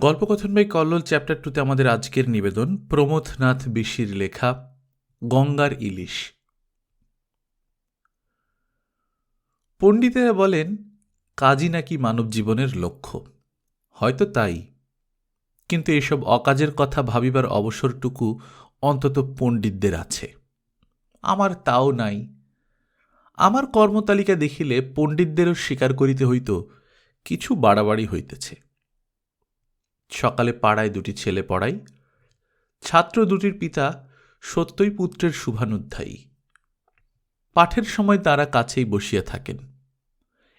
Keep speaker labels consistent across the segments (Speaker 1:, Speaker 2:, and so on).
Speaker 1: গল্পকথন by Kallol chapter টুতে আমাদের আজকের নিবেদন, প্রমথনাথ বিশির লেখা, গঙ্গার ইলিশ। পণ্ডিতেরা বলেন, কাজই নাকি মানব জীবনের লক্ষ্য। হয়তো তাই। কিন্তু এসব অকাজের কথা ভাবিবার অবসরটুকু অন্তত পণ্ডিতদের আছে। আমার তাও নাই। আমার কর্মতালিকা দেখিলে পণ্ডিতদেরও স্বীকার করিতে হইত, কিছু বাড়াবাড়ি হইতেছে। সকালে পাড়ায় দুটি ছেলে পড়াই ছাত্র দুটির পিতা সত্যই পুত্রের শুভানুধ্যায়ী। পাঠের সময় তারা কাছেই বসিয়া থাকেন।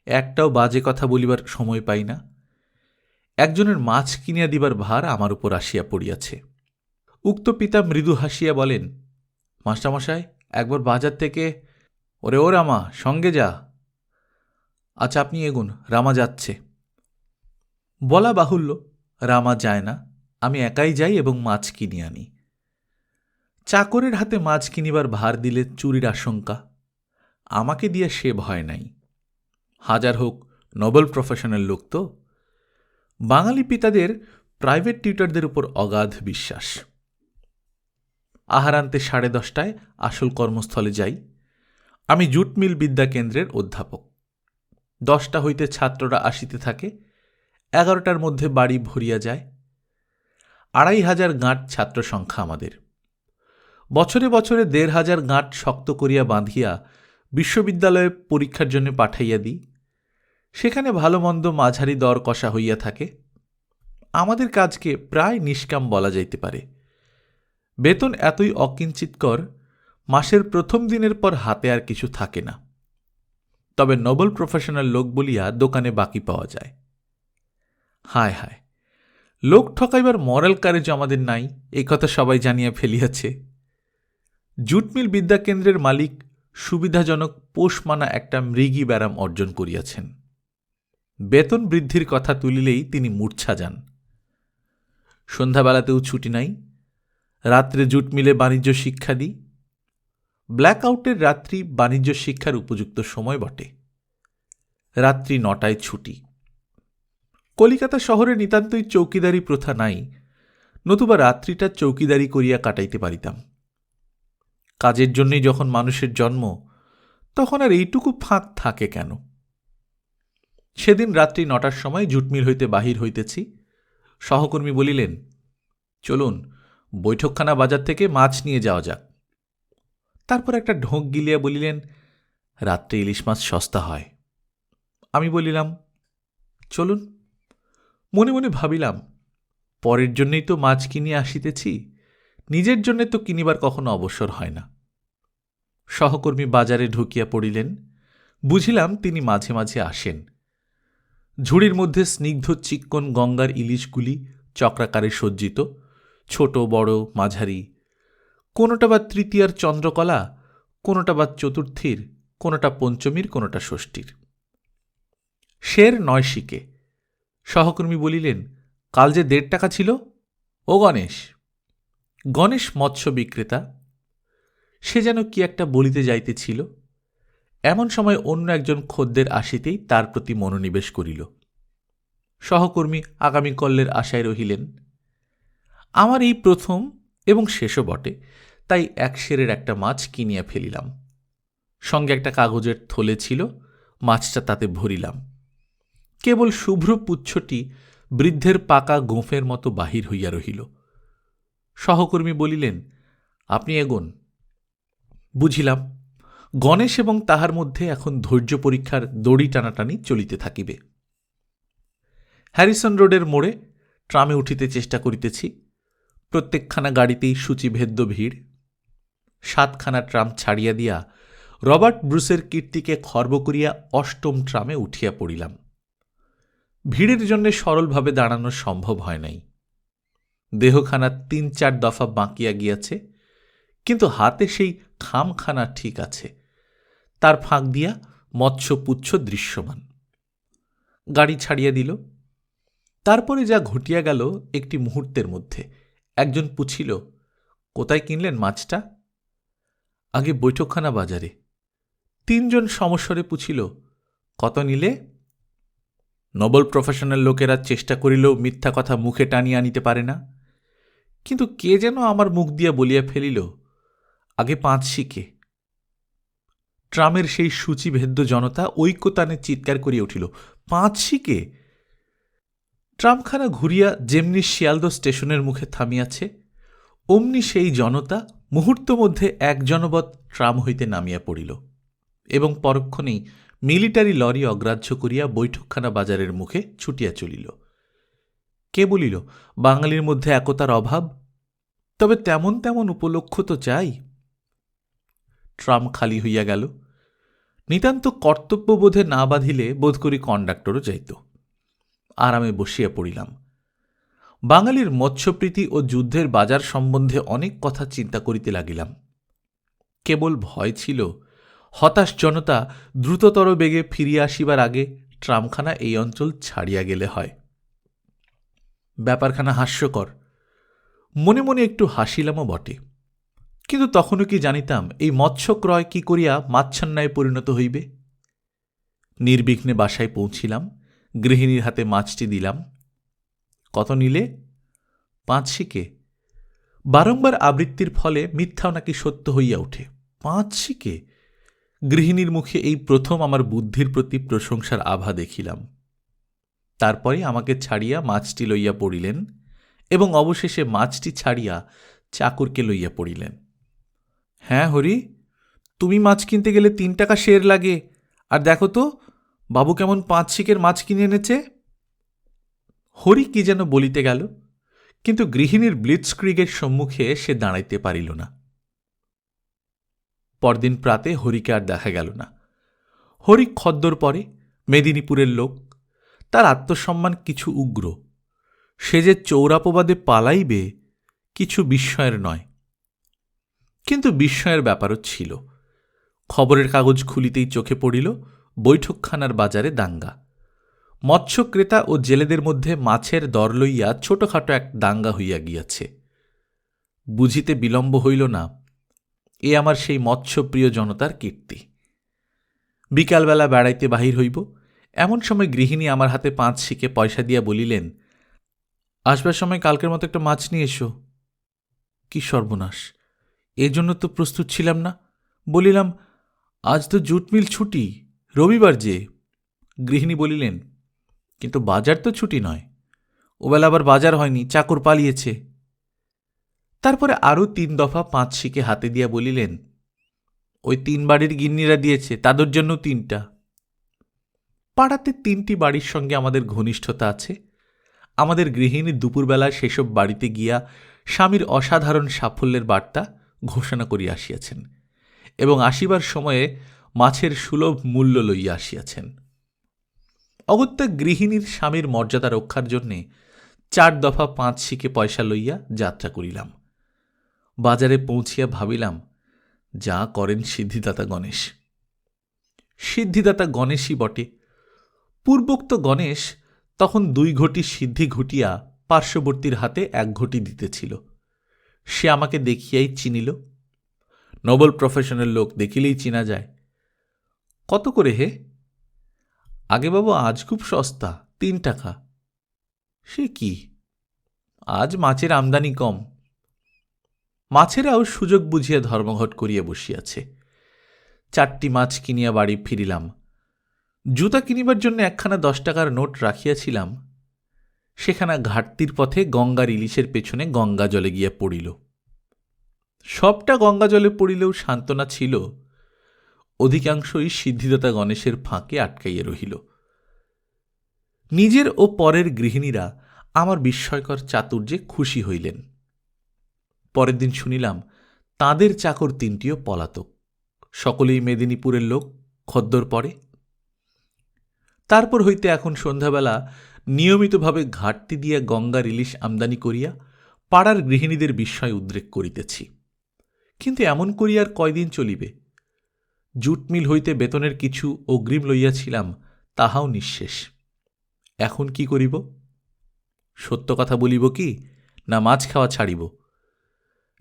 Speaker 1: একটাও বাজে কথা বলিবার সময় পাই না। একজনের মাছ কিনিয়া দিবার ভার আমার উপর আসিয়া পড়িয়াছে। উক্ত পিতা মৃদু হাসিয়া বলেন, মাস্টারমশাই, একবার বাজার থেকে ওরে ও রামা, সঙ্গে যা। আচ্ছা আপনি এগুন, রামা যাচ্ছে। বলা বাহুল্য রামা যায় না, আমি একাই যাই এবং মাছ কিনে আনি। চাকরের হাতে মাছ কিনিবার ভার দিলে চুরির আশঙ্কা, আমাকে দিয়ে সে ভয় নাই। হাজার হোক, নোবেল প্রফেশনের লোক তো। বাঙালি পিতাদের, প্রাইভেট টিউটারদের উপর অগাধ বিশ্বাস। আহারান্তে সাড়ে দশটায় আসল কর্মস্থলে যাই। আমি জুট মিল বিদ্যাকেন্দ্রের অধ্যাপক। দশটা হইতে ছাত্ররা আসিতে থাকে এগারোটার মধ্যে বাড়ি ভরিয়া যায়। আড়াই হাজার গাঁট ছাত্র সংখ্যা আমাদের। বছরে বছরে দেড় হাজার গাঁট শক্ত করিয়া বাঁধিয়া বিশ্ববিদ্যালয়ে পরীক্ষার জন্য পাঠাইয়া দিই। সেখানে ভালো মন্দ মাঝারি দর কষা হইয়া থাকে। আমাদের কাজকে প্রায় নিষ্কাম বলা যাইতে পারে। বেতন এতই অকিঞ্চিতকর, মাসের প্রথম দিনের পর হাতে আর কিছু থাকে না। তবে নোবেল প্রফেশনাল লোক বলিয়া দোকানে বাকি পাওয়া যায়। হায় হায়। লোক ঠকাইবার মরাল কারেজ আমাদের নাই, এই কথা সবাই জানিয়া ফেলিয়াছে। জুটমিল বিদ্যাকেন্দ্রের মালিক সুবিধাজনক পোষমানা একটা মৃগী ব্যারাম অর্জন করিয়াছেন। বেতন বৃদ্ধির কথা তুলিলেই তিনি মূর্ছা যান। সন্ধ্যাবেলাতেও ছুটি নাই, রাত্রে জুট মিলে বাণিজ্য শিক্ষা দিই। ব্ল্যাক আউটের রাত্রি বাণিজ্য শিক্ষার উপযুক্ত সময় বটে। রাত্রি নটায় ছুটি। কলিকাতা শহরে নিতান্তই চৌকিদারি প্রথা নাই, নতুবা রাত্রিটা চৌকিদারি করিয়া কাটাইতে পারিতাম। কাজের জন্যই যখন মানুষের জন্ম, তখন আর এইটুকু ফাঁক থাকে কেন? সেদিন রাত্রি নটার সময় জুটমিল হইতে বাহির হইতেছি, সহকর্মী বলিলেন, চলুন, বৈঠকখানা বাজার থেকে মাছ নিয়ে যাওয়া যাক। তারপর একটা ঢোক গিলিয়া বলিলেন, রাত্রে ইলিশ মাছ সস্তা হয়। আমি বলিলাম, চলুন। মনে মনে ভাবিলাম, পরের জন্যই তো মাছ কিনিয়া আসিতেছি, নিজের জন্যে তো কিনিবার কখনো অবসর হয় না। সহকর্মী বাজারে ঢুকিয়া পড়িলেন, বুঝিলাম তিনি মাঝে মাঝে আসেন। ঝুড়ির মধ্যে স্নিগ্ধ চিক্কন গঙ্গার ইলিশগুলি চক্রাকারে সজ্জিত, ছোট, বড়, মাঝারি, কোনোটা বা তৃতীয়ার চন্দ্রকলা, কোনোটা বা চতুর্থীর, কোনোটা পঞ্চমীর, কোনোটা ষষ্ঠীর। শের নয় শিকে সহকর্মী বলিলেন, কাল যে দেড় টাকা ছিল? ও গণেশ। গণেশ মৎস্য বিক্রেতা, সে যেন কি একটা বলিতে যাইতেছিল, এমন সময় অন্য একজন খদ্দের আসিতেই তার প্রতি মনোনিবেশ করিল। সহকর্মী আগামী কল্লের আশায় রহিলেন, আমার এই প্রথম এবং শেষও বটে, তাই এক সেরের একটা মাছ কিনিয়া ফেলিলাম। সঙ্গে একটা কাগজের থলে ছিল, মাছটা তাতে ভরিলাম। কেবল শুভ্র পুচ্ছটি বৃদ্ধের পাকা গোঁফের মতো বাহির হইয়া রহিল। সহকর্মী বলিলেন, আপনি এগোন। বুঝিলাম, গণেশ এবং তাহার মধ্যে এখন ধৈর্য পরীক্ষার দড়ি টানাটানি চলিতে থাকিবে। হ্যারিসন রোডের মোড়ে ট্রামে উঠিতে চেষ্টা করিতেছি। প্রত্যেকখানা গাড়িতেই সূচিভেদ্য ভিড়। সাতখানা ট্রাম ছাড়িয়া দিয়া রবার্ট ব্রুসের কীর্তিকে খর্ব করিয়া অষ্টম ট্রামে উঠিয়া পড়িলাম। ভিড়ের জন্য সরলভাবে দাঁড়ানো সম্ভব হয় নাই। দেহখানা তিন চার দফা বাঁকিয়া গিয়াছে, কিন্তু হাতে সেই খামখানা ঠিক আছে। তার ফাঁক দিয়া মৎস্যপুচ্ছ দৃশ্যমান। গাড়ি ছাড়িয়া দিল। তারপরে যা ঘটিয়া গেল একটি মুহূর্তের মধ্যে। একজন পুছিল, কোথায় কিনলেন মাছটা? আগে বৈঠকখানা বাজারে। তিনজন সমস্বরে পুছিল, কত নিলে? নবল প্রফেশনাল লোকেরা চেষ্টা করিলেও মিথ্যা কথা মুখে টানিয়ে আনিতে পারে না। কিন্তু কে যেন আমার মুখ দিয়া বলিয়া ফেলিল, আগে পাঁচ শিখে। ট্রামের সেই সূচিভেদ্য জনতা ঐক্যতানে চিৎকার করিয়া উঠিল, পাঁচ শিকে ট্রামখানা ঘুরিয়া যেমনি শিয়ালদ স্টেশনের মুখে থামিয়াছে, অমনি সেই জনতা মুহূর্ত মধ্যে এক জনবৎ ট্রাম হইতে নামিয়া পড়িল এবং পরক্ষণেই মিলিটারি লরি অগ্রাহ্য করিয়া বৈঠকখানা বাজারের মুখে ছুটিয়া চলিল। কে বলিল, বাঙালির মধ্যে একতার অভাব? তবে তেমন তেমন উপলক্ষ তো চাই। ট্রাম খালি হইয়া গেল। নিতান্ত কর্তব্যবোধে না বাঁধিলে বোধ করি কন্ডাক্টরও যাইত। আরামে বসিয়া পড়িলাম। বাঙালির মৎস্যপ্রীতি ও যুদ্ধের বাজার সম্বন্ধে অনেক কথা চিন্তা করিতে লাগিলাম। কেবল ভয় ছিল হতাশ জনতা দ্রুততর বেগে ফিরিয়া আসিবার আগে ট্রামখানা এই অঞ্চল ছাড়িয়া গেলে হয়। ব্যাপারখানা হাস্যকর। মনে মনে একটু হাসিলামও বটে। কিন্তু তখনও কি জানিতাম এই মৎস্য ক্রয় কি করিয়া মাচ্ছান্নায় পরিণত হইবে? নির্বিঘ্নে বাসায় পৌঁছিলাম, গৃহিণীর হাতে মাছটি দিলাম। কত নিলে? পাঁচ শিকে। বারংবার আবৃত্তির ফলে মিথ্যাও নাকি সত্য হইয়া ওঠে। পাঁচ শিকে? গৃহিণীর মুখে এই প্রথম আমার বুদ্ধির প্রতি প্রশংসার আভা দেখিলাম। তারপরে আমাকে ছাড়িয়া মাছটি লইয়া পড়িলেন এবং অবশেষে মাছটি ছাড়িয়া চাকরকে লইয়া পড়িলেন। হ্যাঁ হরি, তুমি মাছ কিনতে গেলে তিন টাকা শের লাগে, আর দেখো তো, বাবু কেমন পাঁচ শিকের মাছ কিনে এনেছে। হরি কি যেন বলিতে গেল, কিন্তু গৃহিণীর ব্লিটস্ক্রিগের সম্মুখে সে দাঁড়াইতে পারিল না। পরদিন প্রাতে হরিকে আর দেখা গেল না। হরি খদ্দর পরে, মেদিনীপুরের লোক। তার আত্মসম্মান কিছু উগ্র। সে যে চৌরাপবাদে পালাইবে কিছু বিস্ময়ের নয়। কিন্তু বিস্ময়ের ব্যাপারও ছিল। খবরের কাগজ খুলিতেই চোখে পড়িল বৈঠকখানার বাজারে দাঙ্গা। মৎস্য ক্রেতা ও জেলেদের মধ্যে মাছের দর লইয়া ছোটখাটো এক দাঙ্গা হইয়া গিয়াছে। বুঝিতে বিলম্ব হইল না। এ আমার সেই মৎস্যপ্রিয় জনতার কীর্তি। বিকালবেলা বেড়াইতে বাহির হইব, এমন সময় গৃহিণী আমার হাতে পাঁচ শিখে পয়সা দিয়া বলিলেন, আসবার সময় কালকের মতো একটা মাছ নিয়ে এসো। কি সর্বনাশ এজন্য তো প্রস্তুত ছিলাম না। বলিলাম, আজ তো জুট মিল ছুটি, রবিবার যে। গৃহিণী বলিলেন, কিন্তু বাজার তো ছুটি নয়। ওবেলা আবার বাজার হয়নি, চাকর পালিয়েছে। তারপরে আরও তিন দফা পাঁচ শিকে হাতে দিয়া বলিলেন, ওই তিন বাড়ির গিন্নিরা দিয়েছে, তাদের জন্য তিনটা। পাড়াতে তিনটি বাড়ির সঙ্গে আমাদের ঘনিষ্ঠতা আছে। আমাদের গৃহিণী দুপুরবেলা সেসব বাড়িতে গিয়া স্বামীর অসাধারণ সাফল্যের বার্তা ঘোষণা করিয়া আসিয়াছেন এবং আসিবার সময়ে মাছের সুলভ মূল্য লইয়া আসিয়াছেন। অগত্যা গৃহিণীর স্বামীর মর্যাদা রক্ষার জন্যে চার দফা পাঁচ শিকে পয়সা লইয়া যাত্রা করিলাম। বাজারে পৌঁছিয়া ভাবিলাম, যা করেন সিদ্ধিদাতা গণেশ। সিদ্ধিদাতা গণেশই বটে। পূর্বোক্ত গণেশ তখন দুই ঘটি সিদ্ধি ঘটিয়া পার্শ্ববর্তীর হাতে এক ঘটি দিতেছিল। সে আমাকে দেখিয়াই চিনিল। নোবেল প্রফেশনের লোক দেখিলেই চিনা যায়। কত করে হে? আগে বাবু আজ খুব সস্তা, তিন টাকা। সে কি? আজ মাছের আমদানি কম। মাছেরাও সুযোগ বুঝিয়া ধর্মঘট করিয়া বসিয়াছে। চারটি মাছ কিনিয়া বাড়ি ফিরিলাম। জুতা কিনিবার জন্য একখানা দশ টাকার নোট রাখিয়াছিলাম। সেখানা ঘাটতির পথে গঙ্গার ইলিশের পেছনে গঙ্গা জলে গিয়া পড়িল। সবটা গঙ্গা জলে পড়িলেও সান্ত্বনা ছিল। অধিকাংশই সিদ্ধিদাতা গণেশের ফাঁকে আটকাইয়া রহিল। নিজের ও পরের গৃহিণীরা আমার বিস্ময়কর চাতুর্যে খুশি হইলেন। পরের দিন শুনিলাম, তাদের চাকর তিনটিও পলাতক। সকলেই মেদিনীপুরের লোক, খদ্দর পরে। তারপর হইতে এখন সন্ধ্যাবেলা নিয়মিতভাবে ঘাটতি দিয়া গঙ্গা ইলিশ আমদানি করিয়া পাড়ার গৃহিণীদের বিস্ময় উদ্রেক করিতেছি। কিন্তু এমন করিয়া আর কয়দিন চলিবে? জুট মিল হইতে বেতনের কিছু অগ্রিম লইয়াছিলাম, তাহাও নিঃশেষ। এখন কি করিব? সত্য কথা বলিব কি, না মাছ খাওয়া ছাড়িব?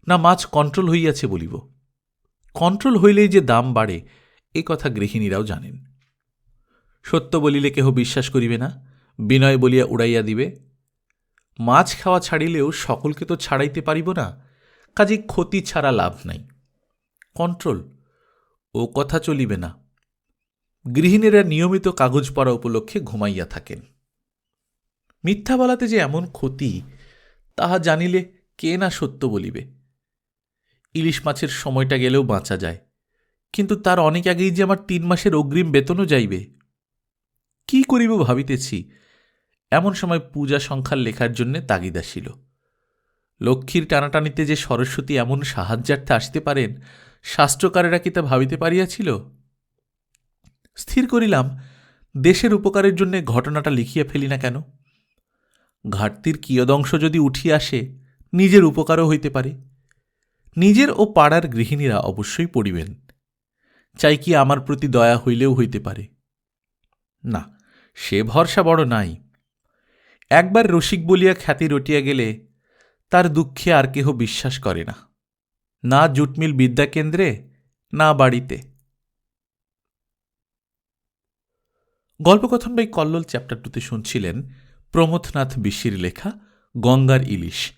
Speaker 1: না মাছ কন্ট্রোল হইয়াছে বলিব। কন্ট্রোল হইলেই যে দাম বাড়ে, এ কথা গৃহিণীরাও জানেন। সত্য বলিলে কেহ বিশ্বাস করিবে না, বিনয় বলিয়া উড়াইয়া দিবে। মাছ খাওয়া ছাড়িলেও সকলকে তো ছাড়াইতে পারিব না, কাজে ক্ষতি ছাড়া লাভ নাই। কন্ট্রোল, ও কথা চলিবে না। গৃহিণীরা নিয়মিত কাগজ পড়া উপলক্ষে ঘুমাইয়া থাকেন। মিথ্যা বলাতে যে এমন ক্ষতি, তাহা জানিলে কে না সত্য বলিবে? ইলিশ মাছের সময়টা গেলেও বাঁচা যায়। কিন্তু তার অনেক আগেই যে আমার তিন মাসের অগ্রিম বেতনও যাইবে। কি করিব ভাবিতেছি। এমন সময় পূজা সংখ্যার লেখার জন্যে তাগিদ আসিল। লক্ষ্মীর টানাটানিতে যে সরস্বতী এমন সাহায্যার্থে আসতে পারেন, শাস্ত্রকারেরা কি তা ভাবিতে পারিয়াছিল? স্থির করিলাম, দেশের উপকারের জন্য ঘটনাটা লিখিয়া ফেলি না কেন? ঘাটতির কিয়দংশ যদি উঠিয়া আসে, নিজের উপকারও হইতে পারে। নিজের ও পাড়ার গৃহিণীরা অবশ্যই পড়িবেন। চাই কি আমার প্রতি দয়া হইলেও হইতে পারে। না, সে ভরসা বড় নাই। একবার রসিক বলিয়া খ্যাতি রটিয়া গেলে তার দুঃখে আর কেহ বিশ্বাস করে না। না জুটমিল বিদ্যাকেন্দ্রে, না বাড়িতে। গল্পকথন বাই কল্লোল চ্যাপ্টার টুতে শুনছিলেন প্রমথনাথ বিশির লেখা গঙ্গার ইলিশ।